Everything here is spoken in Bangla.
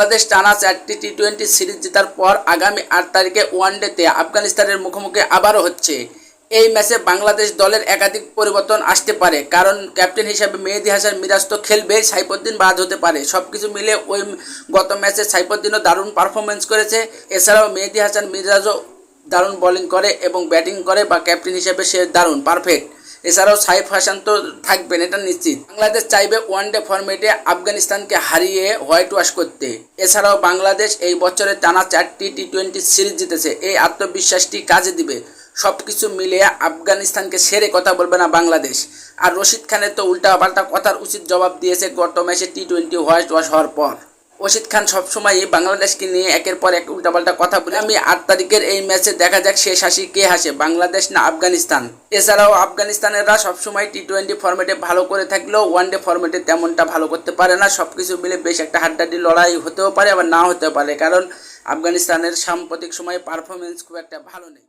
বাংলাদেশ টানা চারটি টি টোয়েন্টি সিরিজ জেতার পর আগামী আট তারিখে ওয়ানডেতে আফগানিস্তানের মুখোমুখি আবারও হচ্ছে। এই ম্যাচে বাংলাদেশ দলের একাধিক পরিবর্তন আসতে পারে, কারণ ক্যাপ্টেন হিসেবে মেহেদি হাসান মিরাজ তো খেলবে, সাইফুদ্দিন বাদ হতে পারে। সব কিছু মিলে ওই গত ম্যাচে সাইফুদ্দিনও দারুণ পারফরমেন্স করেছে। এছাড়াও মেহেদি হাসান মিরাজও দারুণ বোলিং করে এবং ব্যাটিং করে বা ক্যাপ্টেন হিসেবে সে দারুণ পারফেক্ট এছাড়াও সাইফ হাসান তো থাকবেন, এটা নিশ্চিত। বাংলাদেশ চাইবে ওয়ানডে ফরম্যাটে আফগানিস্তানকে হারিয়ে হোয়াইট ওয়াশ করতে। এছাড়াও বাংলাদেশ এই বছরে টানা চারটি টি টোয়েন্টি সিরিজ জিতেছে। এই আত্মবিশ্বাসটি কাজে দিবে। সব কিছু মিলিয়ে আফগানিস্তানকে সেরে কথা বলবে না বাংলাদেশ। আর রশিদ খানের তো উল্টা পাল্টা কথার উচিত জবাব দিয়েছে গত ম্যাচে টি টোয়েন্টি হোয়াইট ওয়াশ হওয়ার পর। রশিদ খান সবসময়ই বাংলাদেশকে নিয়ে একের পর এক উল্টাপাল্টা কথা বলে। আমি আট তারিখের এই ম্যাচে দেখা যাক শেষ হাসি কে হাসে, বাংলাদেশ না আফগানিস্তান? এছাড়াও আফগানিস্তানেররা সবসময় টি টোয়েন্টি ফর্মেটে ভালো করে থাকলেও ওয়ান ডে ফর্মেটে তেমনটা ভালো করতে পারে না। সব কিছু মিলে বেশ একটা হাড্ডাড্ডি লড়াই হতেও পারে, আবার না হতেও পারে, কারণ আফগানিস্তানের সাম্প্রতিক সময়ে পারফরমেন্স খুব একটা ভালো নেই।